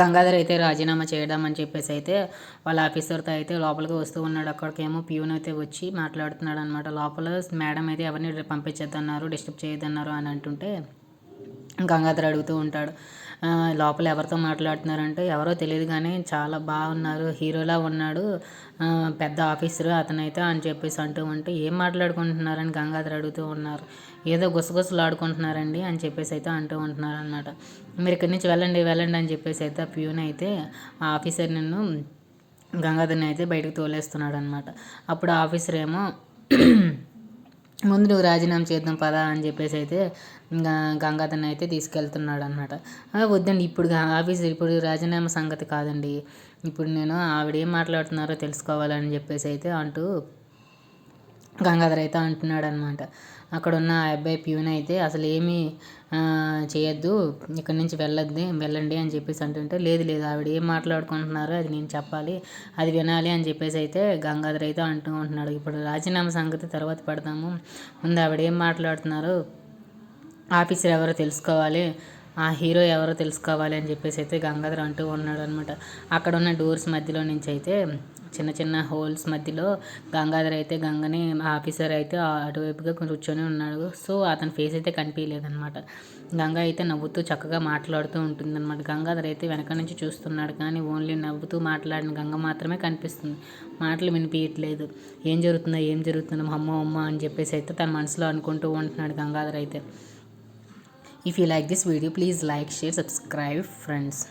గంగాధర్ అయితే రాజీనామా అని చెప్పేసి అయితే వాళ్ళ ఆఫీసర్తో అయితే లోపలికి వస్తూ ఉన్నాడు. అక్కడికేమో ప్యూన్ అయితే వచ్చి మాట్లాడుతున్నాడు అనమాట లోపల మేడం అయితే ఎవరిని పంపించొద్దన్నారు డిస్టర్బ్ చేయొద్దన్నారు అని అంటుంటే గంగాధర్ అడుగుతూ ఉంటాడు లోపల ఎవరితో మాట్లాడుతున్నారంటే? ఎవరో తెలియదు కానీ చాలా బాగున్నారు హీరోలా ఉన్నాడు పెద్ద ఆఫీసరు అతనైతే అని చెప్పేసి అంటూ ఉంటే ఏం మాట్లాడుకుంటున్నారని గంగాధర్ అడుగుతూ ఉన్నారు ఏదో గుసగుసలు ఆడుకుంటున్నారండి అని చెప్పేసి అయితే అంటూ ఉంటున్నారు అనమాట మీరు ఇక్కడి నుంచి వెళ్ళండి వెళ్ళండి అని చెప్పేసి అయితే ఆ ప్యూన్ అయితే ఆ ఆఫీసర్ నిన్ను గంగాధర్ని అయితే బయటకు తోలేస్తున్నాడు అనమాట అప్పుడు ఆఫీసర్ ఏమో ముందు నువ్వు రాజీనామా చేద్దాం పదా అని చెప్పేసి అయితే ఇంకా గంగాధర్ని అయితే తీసుకెళ్తున్నాడు అనమాట వద్దండి ఇప్పుడు ఆఫీస్ ఇప్పుడు రాజీనామా సంగతి కాదండి. ఇప్పుడు నేను ఆవిడ ఏం మాట్లాడుతున్నారో తెలుసుకోవాలని చెప్పేసి అయితే అంటూ గంగాధర్ అయితే అంటున్నాడు అనమాట అక్కడ ఉన్న ఆ అబ్బాయి ప్యూన్ అయితే అసలు ఏమీ చేయొద్దు ఇక్కడి నుంచి వెళ్ళొద్దు వెళ్ళండి అని చెప్పేసి అంటుంటే లేదు లేదు ఆవిడ ఏం మాట్లాడుకుంటున్నారో అది నేను చెప్పాలి అది వినాలి అని చెప్పేసి అయితే గంగాధర్ అయితే అంటూ ఉంటున్నాడు. ఇప్పుడు రాజీనామా సంగతి తర్వాత పడతాము. ముందు ఆవిడ ఏం మాట్లాడుతున్నారు ఆఫీసర్ ఎవరో తెలుసుకోవాలి. ఆ హీరో ఎవరో తెలుసుకోవాలి అని చెప్పేసి అయితే గంగాధర్ అంటూ ఉన్నాడు అనమాట అక్కడ ఉన్న డోర్స్ మధ్యలో నుంచి అయితే చిన్న చిన్న హోల్స్ మధ్యలో గంగాధర్ అయితే గంగని ఆఫీసర్ అయితే అటువైపుగా కూర్చొని ఉన్నాడు. సో అతని ఫేస్ అయితే కనిపించలేదన్నమాట. గంగ అయితే నవ్వుతూ చక్కగా మాట్లాడుతూ ఉంటుందన్నమాట. గంగాధర్ అయితే వెనక నుంచి చూస్తున్నాడు కానీ ఓన్లీ నవ్వుతూ మాట్లాడిన గంగ మాత్రమే కనిపిస్తుంది. మాటలు వినిపించట్లేదు ఏం జరుగుతుందో ఏం జరుగుతుందో అమ్మ అమ్మ అని చెప్పేసి అయితే తన మనసులో అనుకుంటూ ఉంటున్నాడు గంగాధర్ అయితే. If you like this video, please like, share, subscribe, friends.